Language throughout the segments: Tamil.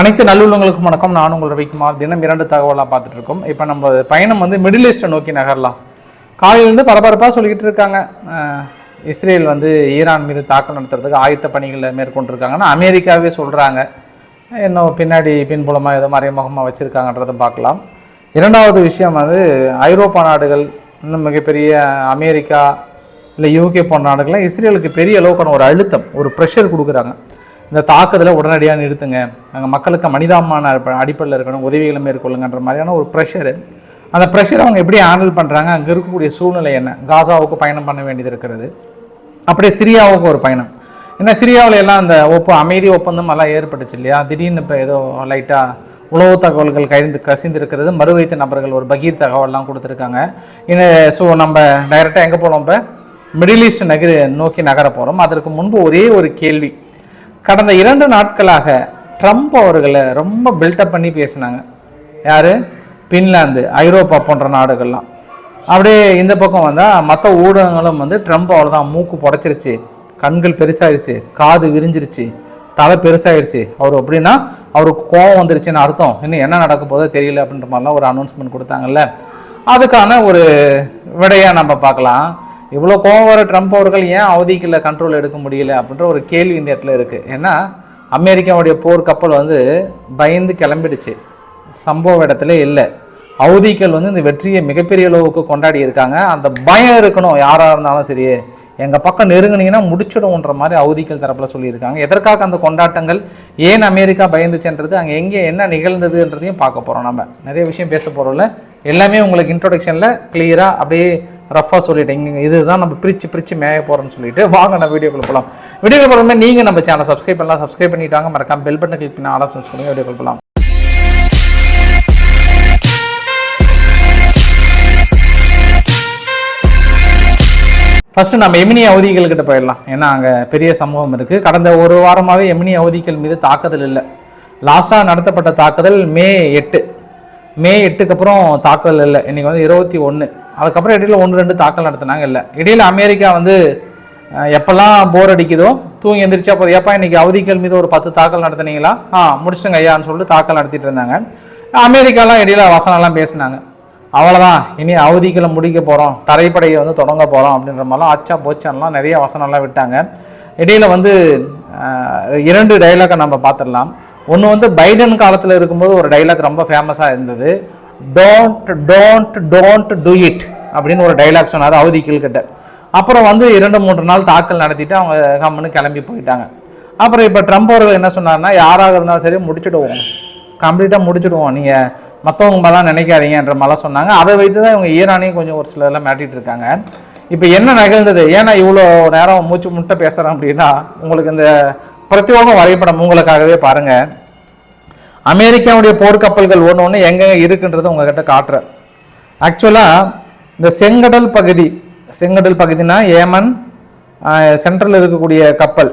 அனைத்து நல்லுள்ளங்களுக்கும் வணக்கம். நான் உங்கள் ரவிக்குமார். தினம் இரண்டு தகவலாக பார்த்துட்டு இருக்கோம் இப்போ நம்ம பயணம் வந்து மிடில் ஈஸ்டை நோக்கி நகரலாம். காலையிலேருந்து பரபரப்பாக சொல்லிக்கிட்டு இருக்காங்க. இஸ்ரேல் வந்து ஈரான் மீது தாக்கம் நடத்துறதுக்கு ஆயத்த பணிகளை மேற்கொண்டிருக்காங்கன்னா அமெரிக்காவே சொல்கிறாங்க இன்னும் பின்னாடி பின்புலமாக ஏதோ மறைமுகமாக வச்சுருக்காங்கன்றதும் பார்க்கலாம். இரண்டாவது விஷயம் வந்து ஐரோப்பா நாடுகள் இன்னும் மிகப்பெரிய அமெரிக்கா இல்லை யூகே போன்ற நாடுகள்லாம் இஸ்ரேலுக்கு பெரிய அளவுக்கான ஒரு அழுத்தம் ஒரு ப்ரெஷர் கொடுக்குறாங்க. இந்த தாக்குதலை உடனடியாக நிறுத்துங்க. அங்கே மக்களுக்கு மனிதாமான அடிப்படையில் இருக்கணும் உதவிகளை மேற்கொள்ளுங்கன்ற மாதிரியான ஒரு ப்ரெஷரு அந்த ப்ரெஷரை அவங்க எப்படி ஹேண்டில் பண்ணுறாங்க அங்கே இருக்கக்கூடிய சூழ்நிலை என்ன? காசாவுக்கு பயணம் பண்ண வேண்டியது இருக்கிறது. அப்படியே சிரியாவுக்கு ஒரு பயணம். ஏன்னா சிரியாவில் எல்லாம் அந்த ஒப்ப அமைதி ஒப்பந்தம் எல்லாம் ஏற்பட்டுச்சு இல்லையா? திடீர்னு இப்போ ஏதோ லைட்டாக உளவு தகவல்கள் கைந்து கசிந்திருக்கிறது. மறுவைத்த நபர்கள் ஒரு பகீர் தகவல்லாம் கொடுத்துருக்காங்க. இன்னும் ஸோ நம்ம டைரெக்டாக எங்கே போகிறோம் இப்போ? மிடில் ஈஸ்ட் நகர் நோக்கி நகர போகிறோம் அதற்கு முன்பு ஒரே ஒரு கேள்வி. கடந்த இரண்டு நாட்களாக ட்ரம்ப் அவர்களை ரொம்ப பில்டப் பண்ணி பேசினாங்க. யார்? பின்லாந்து ஐரோப்பா போன்ற நாடுகள்லாம். அப்படியே இந்த பக்கம் வந்தால் மற்ற ஊடகங்களும் வந்து ட்ரம்ப் அவ்வளோதான் மூக்கு புடச்சிருச்சு கண்கள் பெருசாயிருச்சு காது விரிஞ்சிருச்சு தலை பெருசாயிருச்சு. அவர் அப்படின்னா அவருக்கு கோவம் வந்துருச்சுன்னு அர்த்தம். இன்னும் என்ன நடக்க போதோ தெரியல அப்படின்ற மாதிரிலாம் ஒரு அனௌன்ஸ்மெண்ட் கொடுத்தாங்கல்ல. அதுக்கான ஒரு விடையாக நம்ம பார்க்கலாம். இவ்வளோ கோவம் வர ட்ரம்ப் அவர்கள் ஏன் அவதிக்குள்ள கண்ட்ரோல் எடுக்க முடியல அப்படின்ற ஒரு கேள்வி இந்த இடத்துல இருக்குது ஏன்னா அமெரிக்காவுடைய போர் கப்பல் வந்து பயந்து கிளம்பிடுச்சு. சம்பவ இடத்துல இல்லை. அவதிக்கள் வந்து இந்த வெற்றியை மிகப்பெரிய அளவுக்கு கொண்டாடி இருக்காங்க. அந்த பயம் இருக்கணும் யாராக இருந்தாலும் சரி எங்கள் பக்கம் நெருங்கினீங்கன்னா முடிச்சிடும்ன்ற மாதிரி அவதிகள் தரப்பில் சொல்லியிருக்காங்க. எதற்காக அந்த கொண்டாட்டங்கள்? ஏன் அமெரிக்கா பயந்துச்சுன்றது அங்கே எங்கே என்ன நிகழ்ந்ததுன்றதையும் பார்க்க போகிறோம் நம்ம நிறைய விஷயம் பேச போகிறோம்ல எல்லாமே உங்களுக்கு இன்ட்ரொடக்ஷனில் கிளியராக அப்படியே ரஃபாக சொல்லிட்டேன். இங்கே இதுதான் நம்ம பிரித்து பிரித்து மேய போகிறோம்னு சொல்லிட்டு. வாங்க நம்ம வீடியோக்குள்ள போகலாம் வீடியோக்குள்ள போகிறோமே நீங்கள் நம்ம சேனல் சப்ஸ்கிரைப் பண்ணலாம். சப்ஸ்கிரைப் பண்ணிட்டாங்க மறக்காம பெல் பட்டன் கிளிக் பண்ணி ஆல் ஆப்ஷன்ஸ் கொடுங்க. வீடியோக்குள்ள போகலாம் ஃபர்ஸ்ட் நம்ம எமினி அவதிகள் கிட்ட போயிடலாம். ஏன்னா அங்கே பெரிய சம்பவம் இருக்குது கடந்த ஒரு வாரமாகவே எமினி அவதிகள் மீது தாக்குதல் இல்லை. லாஸ்ட்டாக நடத்தப்பட்ட தாக்குதல் மே எட்டு. மே எட்டுக்கு அப்புறம் தாக்குதல் இல்லை. இன்றைக்கி வந்து இருபத்தி ஒன்று அதுக்கப்புறம் இடையில ஒன்று ரெண்டு தாக்கல் நடத்தினாங்க இல்லை. இடையில் அமெரிக்கா வந்து எப்போல்லாம் போர் அடிக்குதோ தூங்கி எந்திரிச்சா போதும். ஏப்பா இன்னைக்கு அவதிகள் மீது ஒரு பத்து தாக்கல் நடத்துனீங்களா? ஆ முடிச்சிட்டுங்க ஐயான்னு சொல்லிட்டு தாக்கல் நடத்திட்டு இருந்தாங்க. அமெரிக்காலாம் இடையில வசனம்லாம் பேசினாங்க. அவ்வளோதான் இனி அவதிகளை முடிக்க போகிறோம் தரைப்படையை வந்து தொடங்க போகிறோம் அப்படின்ற மாதிரிலாம் அச்சா போச்சான்லாம் நிறைய வசனம்லாம் விட்டாங்க. இடையில வந்து இரண்டு டைலாக்கை நம்ம பார்த்துடலாம். ஒன்று வந்து பைடன் காலத்தில் இருக்கும்போது ஒரு டைலாக் ரொம்ப ஃபேமஸாக இருந்தது. Don't don't don't do it அப்படின்னு ஒரு டைலாக் சொன்னார் அவதிகள் கிட்ட அப்புறம் வந்து இரண்டு மூன்று நாள் தாக்கல் நடத்திட்டு அவங்க கம்முன்னு கிளம்பி போயிட்டாங்க. அப்புறம் இப்போ ட்ரம்ப் அவர்கள் என்ன சொன்னார்னா யாராக இருந்தாலும் சரி முடிச்சுடுவோம் கம்ப்ளீட்டாக முடிச்சிடுவோம் நீங்கள் மற்றவங்க மாதிரிலாம் நினைக்காதீங்கன்ற மாதிரிலாம் சொன்னாங்க. அதை வைத்து தான் இவங்க ஈரானையும் கொஞ்சம் ஒரு சிலர்லாம் மாட்டிகிட்டு இருக்காங்க. இப்போ என்ன நிகழ்ந்தது? ஏன்னா இவ்வளோ நேரம் மூச்சு முட்டை பேசுகிறேன் அப்படின்னா உங்களுக்கு இந்த பிரத்யோகம் வரைபடம் உங்களுக்காகவே பாருங்கள் அமெரிக்காவுடைய போர்க்கப்பல்கள் ஒன்று ஒன்று எங்கெங்கே இருக்குன்றது உங்ககிட்ட காட்டுறேன். ஆக்சுவலாக இந்த செங்கடல் பகுதி செங்கடல் பகுதினா ஏமன் சென்ட்ரலில் இருக்கக்கூடிய கப்பல்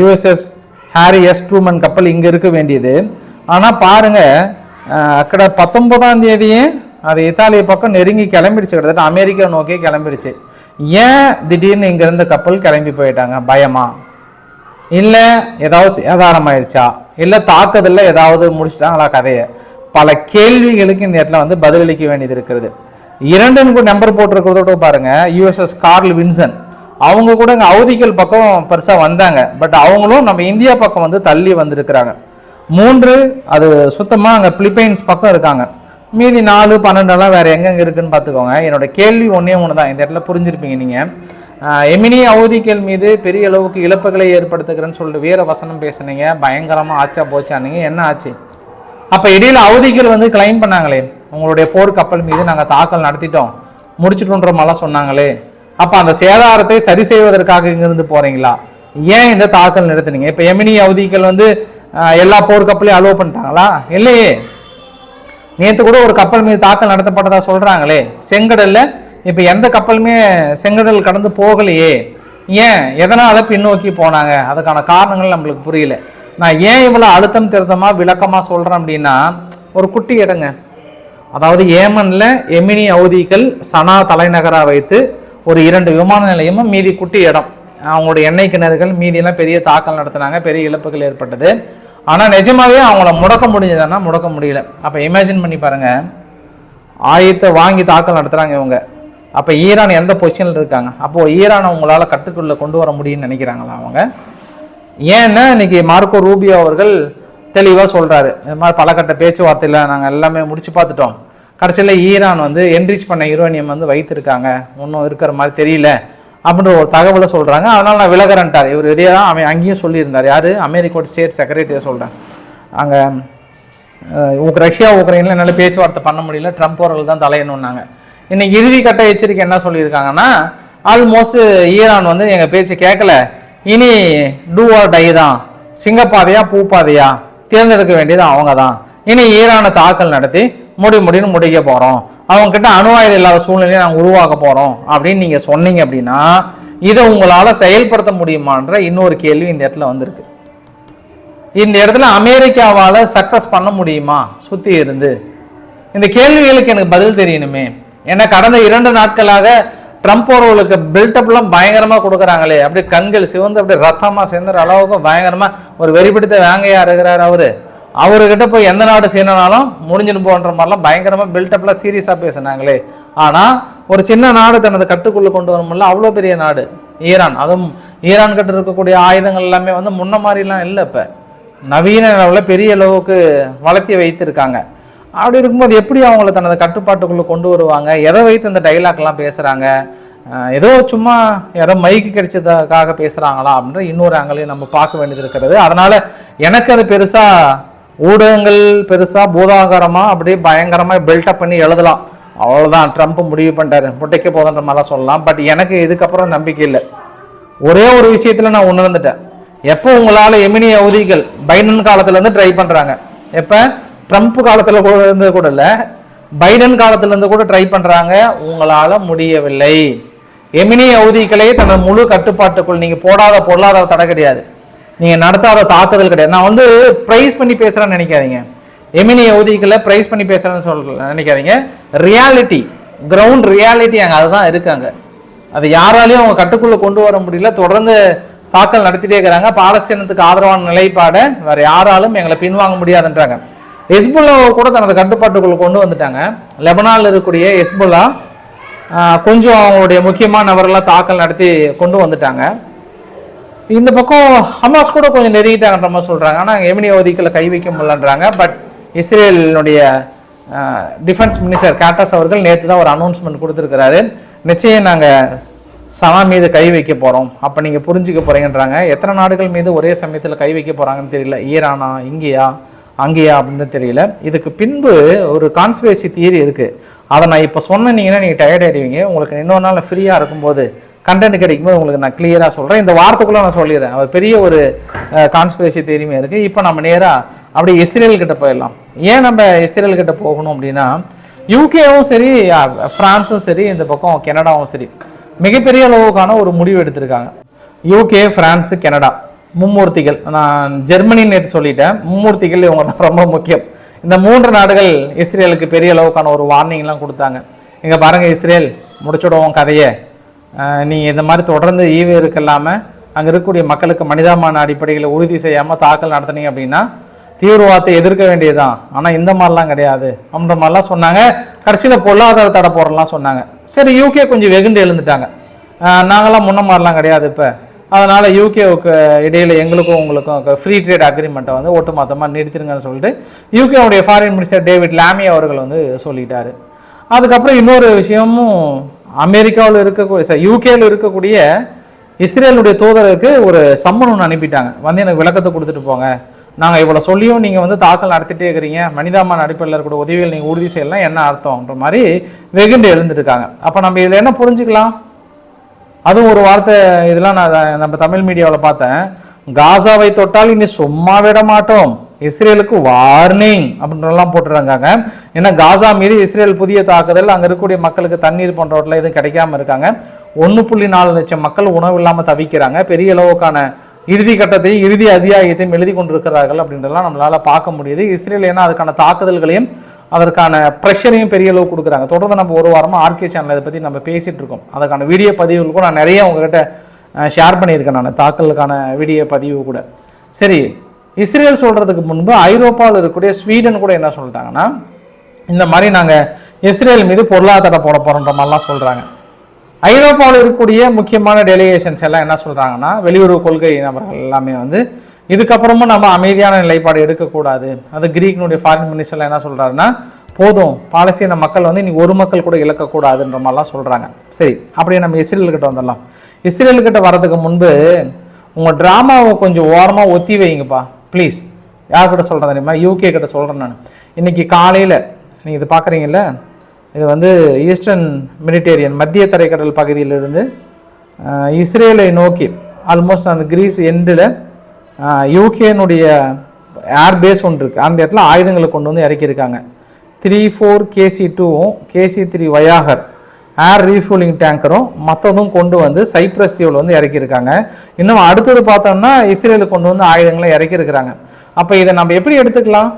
யூஎஸ்எஸ் ஹாரி எஸ் ட்ரூமன் கப்பல் இங்கே இருக்க வேண்டியது. ஆனால் பாருங்கள் அக்கட பத்தொன்பதாம் தேதியே அது இத்தாலிய பக்கம் நெருங்கி கிளம்பிடுச்சு கிட்டத்தட்ட அமெரிக்கா நோக்கி கிளம்பிடுச்சு. ஏன் திடீர்னு இங்கிருந்த கப்பல் கிளம்பி போயிட்டாங்க? பயமா? இல்லை ஏதாவது சேதாரம் ஆயிடுச்சா? இல்லை தாக்குதலில் ஏதாவது முடிச்சிட்டாங்களா கதையை? பல கேள்விகளுக்கு இந்த இடத்துல வந்து பதிலளிக்க வேண்டியது இருக்கிறது. இரண்டு நம்பர் போட்டிருக்கிறதோட பாருங்க யூஎஸ்எஸ் கார்ல் வின்சன் அவங்க கூட இங்கே அவதிகள் பக்கம் பெருசாக வந்தாங்க. பட் அவங்களும் நம்ம இந்தியா பக்கம் வந்து தள்ளி வந்திருக்கிறாங்க. மூன்று அது சுத்தமாக அங்கே பிலிப்பைன்ஸ் பக்கம் இருக்காங்க. மீதி நாலு பன்னெண்டெல்லாம் வேறு எங்கெங்கே இருக்குன்னு பார்த்துக்கோங்க. என்னோட கேள்வி ஒன்றே ஒன்று தான். இந்த இடத்துல புரிஞ்சிருப்பீங்க நீங்கள் எமினி அவதிக்கள் மீது பெரிய அளவுக்கு இழப்புகளை ஏற்படுத்துகிறேன்னு சொல்லிட்டு வீர வசனம் பேசுனீங்க. பயங்கரமாக ஆச்சா போச்சானீங்க என்ன ஆச்சு? அப்போ இடையில அவதிகள் வந்து கிளைம் பண்ணாங்களே. உங்களுடைய போர் கப்பல் மீது நாங்கள் தாக்கல் நடத்திட்டோம். முடிச்சிட்டோன்ற மாதிரிலாம் சொன்னாங்களே. அப்போ அந்த சேதாரத்தை சரி செய்வதற்காக இங்கிருந்து போகிறீங்களா ஏன் இந்த தாக்கல் நிறுத்துனீங்க? இப்போ எமினி அவதிகள் வந்து எல்லா போர் கப்பலையும் அலோவ் பண்ணிட்டாங்களா? இல்லையே. நேற்று கூட ஒரு கப்பல் மீது தாக்கல் நடத்தப்பட்டதா சொல்கிறாங்களே செங்கடலில் இப்போ எந்த கப்பலுமே செங்கடல் கடந்து போகலையே. ஏன்? எதனால் பின்னோக்கி போனாங்க? அதுக்கான காரணங்கள் நம்மளுக்கு புரியல. நான் ஏன் இவ்வளோ அழுத்தம் திருத்தமாக விளக்கமாக சொல்கிறேன் அப்படின்னா ஒரு குட்டி இடங்க. அதாவது ஏமனில் எமினி அவதிகள் சனா தலைநகராக வைத்து ஒரு இரண்டு விமான நிலையமும் மீதி குட்டி இடம். அவங்களுடைய எண்ணெய் கிணறுகள் மீதியெல்லாம் பெரிய தாக்கல் நடத்தினாங்க பெரிய இழப்புகள் ஏற்பட்டது. ஆனால் நிஜமாவே அவங்கள முடக்க முடிஞ்சதுன்னா முடக்க முடியல. அப்போ இமேஜின் பண்ணி பாருங்கள் ஆயுதத்தை வாங்கி தாக்கல் நடத்துகிறாங்க இவங்க. அப்போ ஈரான் எந்த பொசிஷனில் இருக்காங்க? அப்போது ஈரானை உங்களால் கட்டுக்குள்ளே கொண்டு வர முடியும்னு நினைக்கிறாங்களா அவங்க? ஏன்னா இன்னைக்கு மார்க்கோ ரூபியோ அவர்கள் தெளிவாக சொல்கிறாரு இந்த மாதிரி பலகட்ட பேச்சுவார்த்தையில் நாங்கள் எல்லாமே முடிச்சு பார்த்துட்டோம். கடைசியில் ஈரான் வந்து என்ரிச் பண்ண யுரோனியம் வந்து வைத்திருக்காங்க. ஒன்றும் இருக்கிற மாதிரி தெரியல. அப்படின்ற ஒரு தகவலை சொல்கிறாங்க அதனால் நான் விலகிறேன்ட்டார். இவர் இதே தான் அவன் அங்கேயும் சொல்லியிருந்தார். யார்? அமெரிக்காவோட ஸ்டேட் செக்ரட்டரியை சொல்கிறேன் அங்கே உக் ரஷ்யா உக்ரைனில் என்னால் பேச்சுவார்த்தை பண்ண முடியல. ட்ரம்ப் அவர்கள் தான் தலையணுன்னாங்க இன்னைக்கு இறுதி கட்ட எச்சரிக்கை என்ன சொல்லியிருக்காங்கன்னா ஆல்மோஸ்ட் ஈரான் வந்து எங்கள் பேச்சு கேட்கல. இனி டூ ஆர் டை தான். சிங்கப்பாதையா பூப்பாதையா தேர்ந்தெடுக்க வேண்டியது அவங்க தான் இனி ஈரானை தாக்கல் நடத்தி முடி முடின்னு முடிக்க போகிறோம் அவங்க கிட்ட அணு ஆயுதம் இல்லாத சூழ்நிலையை நாங்கள் உருவாக்க போகிறோம் அப்படின்னு நீங்கள் சொன்னீங்க அப்படின்னா இதை உங்களால் செயல்படுத்த முடியுமான்ற இன்னொரு கேள்வி இந்த இடத்துல வந்திருக்கு. இந்த இடத்துல அமெரிக்காவால் சக்ஸஸ் பண்ண முடியுமா? சுற்றி இருந்து. இந்த கேள்விகளுக்கு எனக்கு பதில் தெரியணுமே. ஏன்னா கடந்த இரண்டு நாட்களாக ட்ரம்ப் அவர்களுக்கு பில்டப்லாம் பயங்கரமாக கொடுக்குறாங்களே. அப்படியே கண்கள் சிவந்து அப்படியே ரத்தமாக சேர்ந்துற அளவுக்கு பயங்கரமாக ஒரு வெறிபிடித்த வேங்கையா இருக்கிறார் அவரு. அவர்கிட்ட போய் எந்த நாடு செய்யணும்னாலும் முடிஞ்சுன்னு போன்ற மாதிரிலாம் பயங்கரமாக பில்டப்லாம் சீரியஸாக பேசுனாங்களே. ஆனால் ஒரு சின்ன நாடு தனது கட்டுக்குள்ளே கொண்டு வர அவ்வளோ பெரிய நாடு. ஈரான். அதுவும் ஈரான் கிட்ட இருக்கக்கூடிய ஆயுதங்கள் எல்லாமே வந்து முன்ன மாதிரிலாம் இல்லை இப்போ. நவீன அளவில் பெரிய அளவுக்கு வளர்த்தி வைத்திருக்காங்க. அப்படி இருக்கும்போது எப்படி அவங்கள தனது கட்டுப்பாட்டுக்குள்ளே கொண்டு வருவாங்க? எதை வைத்து இந்த டைலாக்லாம் பேசுகிறாங்க ஏதோ சும்மா யாரோ மைக்கு கிடைச்சதுக்காக பேசுகிறாங்களா அப்படின்ற இன்னொரு ஆங்கிலையும் நம்ம பார்க்க வேண்டியது இருக்கிறது. அதனால் எனக்கு அது பெருசாக ஊடகங்கள் பெருசாக பூதாகாரமாக அப்படியே பயங்கரமாக பில்டப் பண்ணி எழுதலாம். அவ்வளோதான் ட்ரம்ப் முடிவு பண்ணிட்டாரு. முட்டைக்கு போதுன்ற மாதிரிலாம் சொல்லலாம். பட் எனக்கு இதுக்கப்புறம் நம்பிக்கை இல்லை. ஒரே ஒரு விஷயத்தில் நான் உணர்ந்துட்டேன். எப்போ உங்களால் எமினி அவதிகள் பைடன் காலத்துலேருந்து ட்ரை பண்ணுறாங்க எப்போ? ட்ரம்ப் காலத்தில் கூட இருந்து கூட இல்லை. பைடன் காலத்துலேருந்து கூட ட்ரை பண்ணுறாங்க உங்களால் முடியவில்லை. எமினி அவதிகளே தனது முழு கட்டுப்பாட்டுக்குள் நீங்கள் போடாத பொருளாதார தடை கிடையாது. நீங்க நடத்தாத தாக்குதல் கிடையாது. நான் வந்து ப்ரைஸ் பண்ணி பேசுறேன்னு நினைக்காதீங்க. எமினி அவதிகளை ப்ரைஸ் பண்ணி பேசுறேன்னு சொல்ல நினைக்காதீங்க. ரியாலிட்டி கிரவுண்ட் ரியாலிட்டி அங்கே அதுதான் இருக்காங்க அது யாராலையும் அவங்க கட்டுக்குள்ளே கொண்டு வர முடியல. தொடர்ந்து தாக்கல் நடத்திட்டே இருக்கிறாங்க. பாலஸ்தீனத்துக்கு ஆதரவான நிலைப்பாடை வேற யாராலும் எங்களை பின்வாங்க முடியாதுன்றாங்க. ஹெஸ்புல்லாவை கூட தனது கட்டுப்பாட்டுக்குள்ளே கொண்டு வந்துட்டாங்க. லெபனானில் இருக்கக்கூடிய ஹெஸ்புல்லா கொஞ்சம் அவங்களுடைய முக்கியமான நபரெல்லாம் தாக்கல் நடத்தி கொண்டு வந்துட்டாங்க. இந்த பக்கம் ஹமாஸ் கூட கொஞ்சம் நெருங்கிட்டாங்கன்ற மாதிரி சொல்கிறாங்க ஆனால் எமினி அவதிகளை கை வைக்க முடியலன்றாங்க. பட் இஸ்ரேலினுடைய டிஃபென்ஸ் மினிஸ்டர் கேட்டஸ் அவர்கள் நேற்று தான் ஒரு அனௌன்ஸ்மெண்ட் கொடுத்துருக்கிறாரு. நிச்சயம் நாங்கள் சனா மீது கை வைக்க போகிறோம் அப்போ நீங்கள் புரிஞ்சுக்க போகிறீங்கன்றாங்க எத்தனை நாடுகள் மீது ஒரே சமயத்தில் கை வைக்க போகிறாங்கன்னு தெரியல. ஈரானா இங்கேயா அங்கேயா அப்படின்னு தெரியல. இதுக்கு பின்பு ஒரு கான்ஸ்பிரசி தியரி இருக்குது அதை நான் இப்போ சொன்னீங்கன்னா நீங்கள் டயர்ட் ஆயிடுவீங்க. உங்களுக்கு இன்னொரு நாள் ஃப்ரீயாக இருக்கும்போது கண்டென்ட் கிடைக்கும்போது உங்களுக்கு நான் கிளியராக சொல்கிறேன் இந்த வார்த்தைக்குள்ளே நான் சொல்லிடுறேன். அவர் பெரிய ஒரு கான்ஸ்பிரசி தெரியுமே இருக்குது இப்போ நம்ம நேராக அப்படியே இஸ்ரேல் கிட்ட போயிடலாம். ஏன் நம்ம இஸ்ரேல் கிட்ட போகணும் அப்படின்னா யூகேவும் சரி ஃப்ரான்ஸும் சரி இந்த பக்கம் கனடாவும் சரி மிகப்பெரிய அளவுக்கான ஒரு முடிவு எடுத்திருக்காங்க. யூகே ஃப்ரான்ஸு கனடா மும்மூர்த்திகள். நான் ஜெர்மனி நேற்று சொல்லிட்டேன். மும்மூர்த்திகள் இவங்க தான் ரொம்ப முக்கியம். இந்த மூன்று நாடுகள் இஸ்ரேலுக்கு பெரிய அளவுக்கான ஒரு வார்னிங்லாம் கொடுத்தாங்க. இங்கே பாருங்கள் இஸ்ரேல் முடிச்சுடுவோம் கதையை. நீங்கள் நீ இந்த மாதிரி தொடர்ந்து ஈவு இல்லாமல் அங்கே இருக்கக்கூடிய மக்களுக்கு மனிதாமான அடிப்படைகளை உறுதி செய்யாமல் தாக்கல் நடத்துனீங்க அப்படின்னா தீவிரவாதத்தை எதிர்க்க வேண்டியதுதான். ஆனால் இந்த மாதிரிலாம் கிடையாது. அப்படின்ற மாதிரிலாம் சொன்னாங்க. கடைசியில் பொருளாதார தடை போடலாம் சொன்னாங்க. சரி யூகே கொஞ்சம் வெகுண்டு எழுந்துட்டாங்க. நாங்களாம் முன்ன மாதிரிலாம் கிடையாது இப்போ. அதனால் யூகேவுக்கு இடையில் எங்களுக்கும் உங்களுக்கும் ஃப்ரீ ட்ரேட் அக்ரிமெண்ட்டை வந்து ஒட்டுமொத்தமாக நிறுத்திருங்கன்னு சொல்லிட்டு யூகேவுடைய ஃபாரின் மினிஸ்டர் டேவிட் லாமி அவர்கள் வந்து சொல்லிட்டாரு. அதுக்கப்புறம் இன்னொரு விஷயமும் அமெரிக்காவில் இருக்கக்கூடிய யூகேல இருக்கக்கூடிய இஸ்ரேலுடைய தூதருக்கு ஒரு சம்மன் ஒன்று அனுப்பிட்டாங்க. வந்து எனக்கு விளக்கத்தை கொடுத்துட்டு போங்க. நாங்கள் இவ்வளோ சொல்லியும் நீங்கள் வந்து தாக்கல் நடத்திட்டே இருக்கிறீங்க. மனிதாமான அடிப்படையில் இருக்கக்கூடிய உதவிகள் நீங்கள் உறுதி செய்யலாம் என்ன அர்த்தம்ன்ற மாதிரி வெகுண்டு எழுந்துருக்காங்க அப்போ நம்ம இதில் என்ன புரிஞ்சுக்கலாம்? அதுவும் ஒரு வார்த்தை இதெல்லாம் நான் நம்ம தமிழ் மீடியாவில் பார்த்தேன். காசாவை தொட்டால் இனி சும்மா விட மாட்டோம். இஸ்ரேலுக்கு வார்னிங் அப்படின்றலாம் போட்டுருக்காங்க ஏன்னா காசா மீது இஸ்ரேல் புதிய தாக்குதல் அங்கே இருக்கக்கூடிய மக்களுக்கு தண்ணீர் போன்றவற்றில் எதுவும் கிடைக்காம இருக்காங்க. ஒன்று புள்ளி நாலு லட்சம் மக்கள் உணவு இல்லாமல் தவிக்கிறாங்க. பெரிய அளவுக்கான இறுதி கட்டத்தையும் இறுதி அத்தியாயத்தையும் எழுதி கொண்டிருக்கிறார்கள் அப்படின்றலாம் நம்மளால் பார்க்க முடியுது. இஸ்ரேல் ஏன்னா அதுக்கான தாக்குதல்களையும் அதற்கான ப்ரெஷரையும் பெரிய அளவு கொடுக்குறாங்க. தொடர்ந்து நம்ம ஒரு வாரமாக ஆர்கே சேனல் இதை பற்றி நம்ம பேசிகிட்டு இருக்கோம். அதுக்கான வீடியோ பதிவுகள் நான் நிறைய உங்ககிட்ட ஷேர் பண்ணியிருக்கேன் நான். தாக்கலுக்கான வீடியோ பதிவு கூட. சரி இஸ்ரேல் சொல்கிறதுக்கு முன்பு ஐரோப்பாவில் இருக்கக்கூடிய ஸ்வீடன் கூட என்ன சொல்லிட்டாங்கன்னா இந்த மாதிரி நாங்கள் இஸ்ரேல் மீது பொருளாதார போட போகிறோன்ற மாதிரிலாம் சொல்கிறாங்க ஐரோப்பாவில் இருக்கக்கூடிய முக்கியமான டெலிகேஷன்ஸ் எல்லாம் என்ன சொல்கிறாங்கன்னா வெளியுறவு கொள்கை நபர்கள் எல்லாமே வந்து இதுக்கப்புறமும் நம்ம அமைதியான நிலைப்பாடு எடுக்கக்கூடாது. அது கிரீக்னுடைய ஃபாரின் மினிஸ்டர்லாம் என்ன சொல்கிறாருன்னா போதும் பாலஸ்தீன மக்கள் வந்து இன்னைக்கு ஒரு மக்கள் கூட இழக்கக்கூடாதுன்ற மாதிரிலாம் சொல்கிறாங்க சரி அப்படியே நம்ம இஸ்ரேல்கிட்ட வந்துடலாம். இஸ்ரேல்கிட்ட வர்றதுக்கு முன்பு உங்கள் ட்ராமாவை கொஞ்சம் ஓரமாக ஒத்தி வைங்கப்பா. ப்ளீஸ் யார்கிட்ட சொல்கிறேன் தெரியுமா? யூகே கிட்ட சொல்கிறேன் நான். இன்னைக்கு காலையில் நீங்கள் இது பார்க்குறீங்கல்ல இது வந்து ஈஸ்டர்ன் மெடிடேரியன் மத்திய தரைக்கடல் பகுதியிலிருந்து இஸ்ரேலை நோக்கி ஆல்மோஸ்ட் அந்த கிரீஸ் எண்டில் யூகேனுடைய ஏர்பேஸ் ஒன்று இருக்குது அந்த இடத்துல ஆயுதங்களை கொண்டு வந்து இறக்கியிருக்காங்க. த்ரீ ஃபோர் கேசி டூவும் கேசி த்ரீ வயாகர் ஏர் ரீஃபியூலிங் டேங்கரும் மற்றதும் கொண்டு வந்து சைப்ரஸ் தீவில் வந்து இறக்கியிருக்காங்க. இன்னும் அடுத்தது பார்த்தோம்னா இஸ்ரேலுக்கு கொண்டு வந்து ஆயுதங்களை இறக்கியிருக்கிறாங்க. அப்போ இதை நம்ம எப்படி எடுத்துக்கலாம்?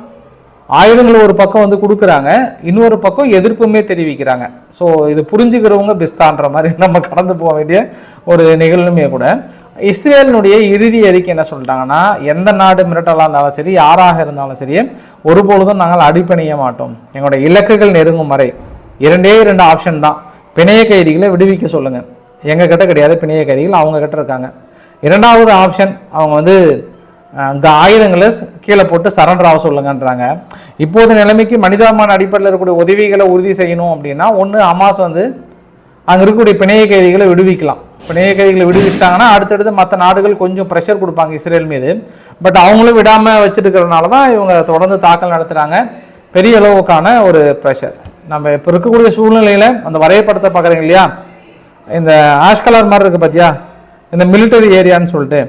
ஆயுதங்களை ஒரு பக்கம் வந்து கொடுக்குறாங்க இன்னொரு பக்கம் எதிர்ப்புமே தெரிவிக்கிறாங்க. ஸோ இது புரிஞ்சுக்கிறவங்க பிஸ்தான்ற மாதிரி நம்ம கடந்து போக வேண்டிய ஒரு நிகழ்வுமே கூட. இஸ்ரேலினுடைய இறுதி அறிக்கை என்ன சொல்லிட்டாங்கன்னா எந்த நாடு மிரட்டலாக இருந்தாலும் சரி யாராக இருந்தாலும் சரி ஒருபொழுதும் நாங்கள் அடிப்பணிய மாட்டோம். எங்களுடைய இலக்குகள் நெருங்கும் வரை. இரண்டே இரண்டு ஆப்ஷன் தான். பிணைய கைதிகளை விடுவிக்க சொல்லுங்கள் எங்கள் கிட்ட கிடையாது பிணைய கைதிகள் அவங்க கிட்ட இருக்காங்க. இரண்டாவது ஆப்ஷன் அவங்க வந்து அந்த ஆயுதங்களை கீழே போட்டு சரண்டர் ஆக சொல்லுங்கன்றாங்க. இப்போது நிலைமைக்கு மனிதாபிமான அடிப்படையில் இருக்கக்கூடிய உதவிகளை உறுதி செய்யணும் அப்படின்னா ஒன்று அமாஸ் வந்து அங்கே இருக்கக்கூடிய பிணைய கைதிகளை விடுவிக்கலாம். பிணைய கைதிகளை விடுவிச்சிட்டாங்கன்னா அடுத்தடுத்து மற்ற நாடுகள் கொஞ்சம் ப்ரெஷர் கொடுப்பாங்க இஸ்ரேல் மீது. பட் அவங்களும் விடாமல் வச்சுருக்கிறதுனால தான் இவங்க தொடர்ந்து தாக்கல் நடத்துகிறாங்க பெரிய அளவுக்கான ஒரு ப்ரெஷர் நம்ம இப்போ இருக்கக்கூடிய சூழ்நிலையில் அந்த வரையப்படத்தை பார்க்குறீங்க இல்லையா? இந்த ஆஷ் கலர் மாதிரி இருக்குது பார்த்தியா இந்த மிலிட்டரி ஏரியான்னு சொல்லிட்டு.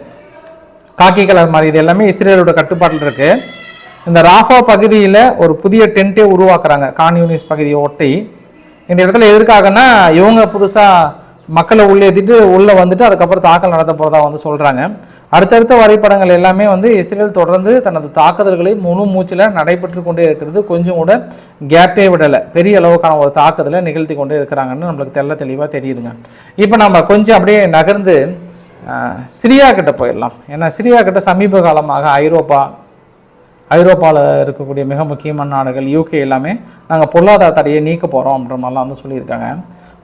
காக்கி கலர் மாதிரி இது எல்லாமே இஸ்ரேலோட கட்டுப்பாட்டில் இருக்குது இந்த ராஃபா பகுதியில் ஒரு புதிய டென்ட்டே உருவாக்குறாங்க. கான் யூனிஸ் பகுதியை ஒட்டி. இந்த இடத்துல எதற்காகனா இவங்க புதுசாக மக்களை உள்ளேற்றிட்டு உள்ளே வந்துட்டு அதுக்கப்புறம் தாக்கல் நடத்த போகிறதா வந்து சொல்கிறாங்க அடுத்தடுத்த வரைபடங்கள் எல்லாமே வந்து இஸ்ரேல் தொடர்ந்து தனது தாக்குதல்களை முழு மூச்சில் நடைபெற்று கொண்டே இருக்கிறது. கொஞ்சம் கூட கேப்பே விடலை. பெரிய அளவுக்கான ஒரு தாக்குதலை நிகழ்த்தி கொண்டே இருக்கிறாங்கன்னு நம்மளுக்கு தெள்ள தெளிவாக தெரியுதுங்க. இப்போ நம்ம கொஞ்சம் அப்படியே நகர்ந்து சிரியா கிட்ட போயிடலாம். ஏன்னா சிரியா கிட்ட சமீப காலமாக ஐரோப்பா ஐரோப்பாவில் இருக்கக்கூடிய மிக முக்கியமான நாடுகள் யூகே எல்லாமே நாங்கள் பொருளாதார தடையை நீக்க போகிறோம் அப்படின்ற மாதிரிலாம் வந்து சொல்லியிருக்காங்க.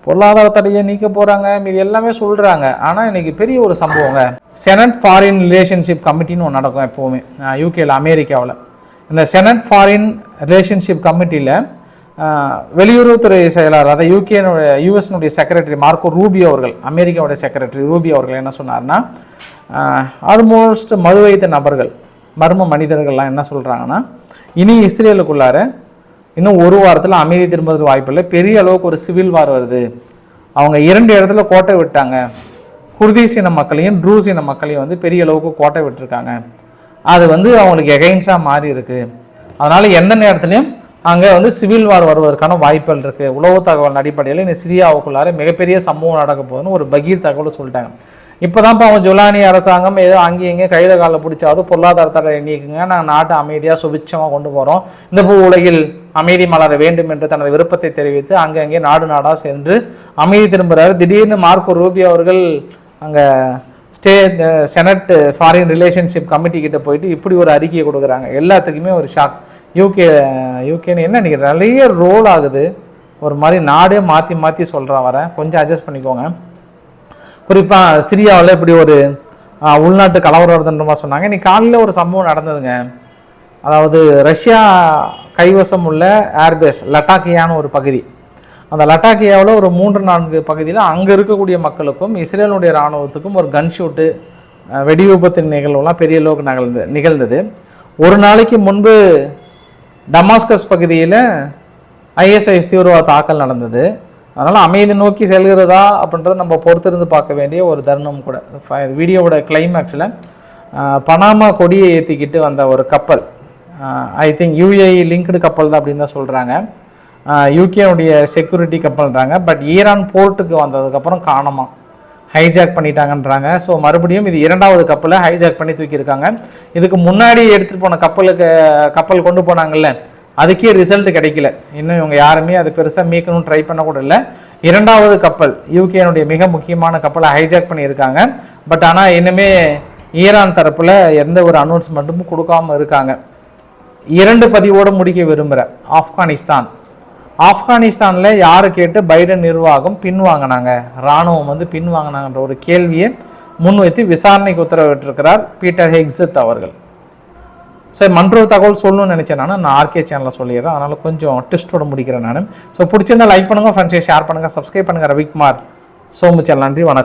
பொருளாதார தடையை நீக்க போகிறாங்க மீது எல்லாமே சொல்கிறாங்க ஆனால் இன்னைக்கு பெரிய ஒரு சம்பவங்க. செனட் ஃபாரின் ரிலேஷன்ஷிப் கமிட்டின்னு ஒன்று நடக்கும் எப்போவுமே. யூகேல அமெரிக்காவில். இந்த செனட் ஃபாரின் ரிலேஷன்ஷிப் கமிட்டியில் வெளியுறவுத்துறை செயலாளர் அதாவது யூகேனுடைய யூஎஸ்னுடைய செக்ரட்டரி மார்க்கோ ரூபி அவர்கள் அமெரிக்காவுடைய செக்ரட்டரி ரூபி அவர்கள் என்ன சொன்னார்னா ஆல்மோஸ்ட் மறுவைத்த நபர்கள் மர்ம மனிதர்கள்லாம் என்ன சொல்கிறாங்கன்னா இனி இஸ்ரேலுக்குள்ளார இன்னும் ஒரு வாரத்தில் அமைதி திரும்புறதுக்கு வாய்ப்பில்லை பெரிய அளவுக்கு ஒரு சிவில் வார் வருது. அவங்க இரண்டு இடத்துல கோட்டை விட்டாங்க. குர்தீஸ் இன மக்களையும் ட்ரூஸ் இன மக்களையும் வந்து பெரிய அளவுக்கு கோட்டை விட்டுருக்காங்க. அது வந்து அவங்களுக்கு எகைன்ஸாக மாறி இருக்கு. அதனால் எந்த நேரத்துலையும் அங்கே வந்து சிவில் வார் வருவதற்கான வாய்ப்புகள் இருக்குது உளவு தகவல் அடிப்படையில் இந்த சிரியாவுக்குள்ளார மிகப்பெரிய சம்பவம் நடக்க போகுதுன்னு ஒரு பகீர் தகவல் சொல்லிட்டாங்க. இப்போதான் அவன் ஜொலானி அரசாங்கம் ஏதோ அங்கேயும் இங்கே கையில காலில் பிடிச்சாவது பொருளாதாரத்தை நீக்குங்க நாங்கள் நாட்டை அமைதியாக சுபிட்சமாக கொண்டு போகிறோம் இந்த பூ உலகில் அமைதி மலர வேண்டும் என்று தனது விருப்பத்தை தெரிவித்து அங்கங்கே நாடு நாடாக சென்று அமைதி திரும்புகிறார் திடீர்னு மார்க்கோ ரூபி அவர்கள் அங்கே state senate foreign relationship committee கிட்ட போயிட்டு இப்படி ஒரு அறிக்கையை கொடுக்குறாங்க. எல்லாத்துக்குமே ஒரு ஷாக் யூகே யூகேன்னு என்ன இன்னைக்கு நிறைய ரோல் ஆகுது. ஒரு மாதிரி நாடே மாற்றி மாற்றி சொல்கிறேன் வரேன் கொஞ்சம் அட்ஜஸ்ட் பண்ணிக்கோங்க. குறிப்பாக சிரியாவில் இப்படி ஒரு உள்நாட்டு கலவரம் வருதுன்ற சொன்னாங்க. இன்னைக்கு காலையில் ஒரு சம்பவம் நடந்ததுங்க. அதாவது ரஷ்யா கைவசம் உள்ள ஏர்பேஸ் லட்டாக்கியான்னு ஒரு பகுதி. அந்த லட்டாக்கியாவில் ஒரு மூன்று நான்கு பகுதியில் அங்கே இருக்கக்கூடிய மக்களுக்கும் இஸ்ரேலுடைய இராணுவத்துக்கும் ஒரு கன் ஷூட்டு வெடி விபத்தின் நிகழ்வுலாம் பெரிய அளவுக்கு நிகழ்ந்து நிகழ்ந்தது. ஒரு நாளைக்கு முன்பு டமாஸ்கஸ் பகுதியில் ஐஎஸ்ஐஎஸ் தீவிரவாத தாக்கல் நடந்தது. அதனால் அமைதி நோக்கி செல்கிறதா அப்படின்றத நம்ம பொறுத்திருந்து பார்க்க வேண்டிய ஒரு தருணம் கூட. வீடியோவோட கிளைமேக்ஸில் பனாமா கொடியை ஏற்றிக்கிட்டு வந்த ஒரு கப்பல். ஐ திங்க் யூஏஇ லிங்க்டு கப்பல் தான் அப்படின்னு தான் சொல்கிறாங்க யூகேனுடைய செக்யூரிட்டி கப்பல்ன்றாங்க. பட் ஈரான் போர்ட்டுக்கு வந்ததுக்கப்புறம் காணோமா? ஹைஜாக் பண்ணிட்டாங்கன்றாங்க. ஸோ மறுபடியும் இது இரண்டாவது கப்பலை ஹைஜாக் பண்ணி தூக்கியிருக்காங்க. இதுக்கு முன்னாடி எடுத்துகிட்டு போன கப்பலுக்கு கப்பல் கொண்டு போனாங்கல்ல அதுக்கே ரிசல்ட் கிடைக்கல. இன்னும் இவங்க யாருமே அது பெருசாக மீட்கணும்னு ட்ரை பண்ண கூட இல்லை. இரண்டாவது கப்பல் யூகேனுடைய மிக முக்கியமான கப்பலை ஹைஜாக் பண்ணியிருக்காங்க. பட் ஆனால் இன்னுமே ஈரான் தரப்பில் எந்த ஒரு அனௌன்ஸ்மெண்ட்டும் கொடுக்காம இருக்காங்க. இரண்டு பதிவோடு முடிக்க விரும்புகிறேன் ஆப்கானிஸ்தான். ஆப்கானிஸ்தானில் யாரை கேட்டு பைடன் நிர்வாகம் பின்வாங்கினாங்க இராணுவம் வந்து பின்வாங்கினாங்கன்ற ஒரு கேள்வியை முன்வைத்து விசாரணைக்கு உத்தரவிட்டிருக்கிறார் பீட்டர் ஹெக்ஸத் அவர்கள். சரி மன்றொரு தகவல் சொல்லணும்னு நினச்சேன் நான். நான் ஆர்கே சேனலில் சொல்லிடுறேன். அதனால் கொஞ்சம் டெஸ்ட்டோட முடிக்கிறேன் நான். ஸோ பிடிச்சிருந்தா லைக் பண்ணுங்கள் ஃப்ரெண்ட்ஸை ஷேர் பண்ணுங்கள் சப்ஸ்கிரைப் பண்ணுங்கள் ரவிக்குமார் சோமுச்சல் நன்றி வணக்கம்.